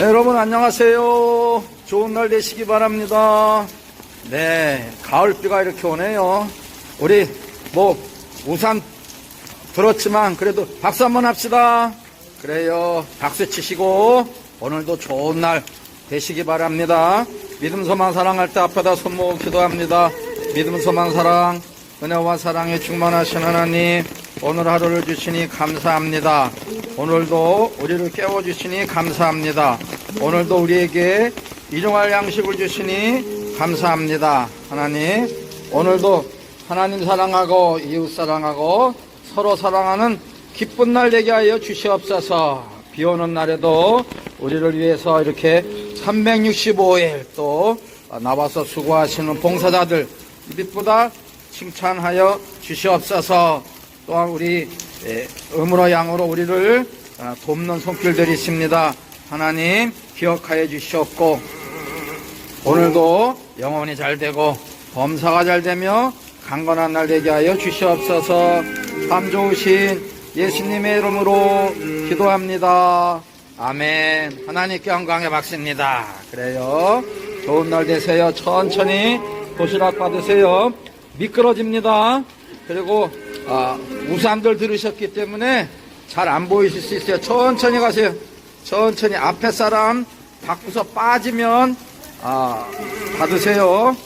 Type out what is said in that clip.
네, 여러분 안녕하세요. 좋은 날 되시기 바랍니다. 네, 가을비가 이렇게 오네요. 우리 뭐 우산 들었지만 그래도 박수 한번 합시다. 그래요. 박수 치시고 오늘도 좋은 날 되시기 바랍니다. 믿음 소망 사랑할 때 앞에다 손 모으고 기도합니다. 믿음 소망 사랑 은혜와 사랑에 충만하신 하나님 오늘 하루를 주시니 감사합니다. 오늘도 우리를 깨워주시니 감사합니다. 오늘도 우리에게 일용할 양식을 주시니 감사합니다. 하나님 오늘도 하나님 사랑하고 이웃 사랑하고 서로 사랑하는 기쁜 날 되게 하여 주시옵소서. 비 오는 날에도 우리를 위해서 이렇게 365일 또 나와서 수고하시는 봉사자들 빛보다 칭찬하여 주시옵소서. 또한 우리 예, 음으로 양으로 우리를 아, 돕는 손길들이 있습니다. 하나님 기억하여 주시옵고 오늘도 영혼이 잘 되고 범사가 잘 되며 강건한 날 되게 하여 주시옵소서 참 좋으신 예수님의 이름으로 기도합니다. 아멘. 하나님께 영광의 박수입니다. 그래요. 좋은 날 되세요. 천천히 도시락 받으세요. 미끄러집니다. 그리고 아, 우산들 들으셨기 때문에 잘 안 보이실 수 있어요. 천천히 가세요. 천천히 앞에 사람 바꾸서 빠지면 아, 받으세요.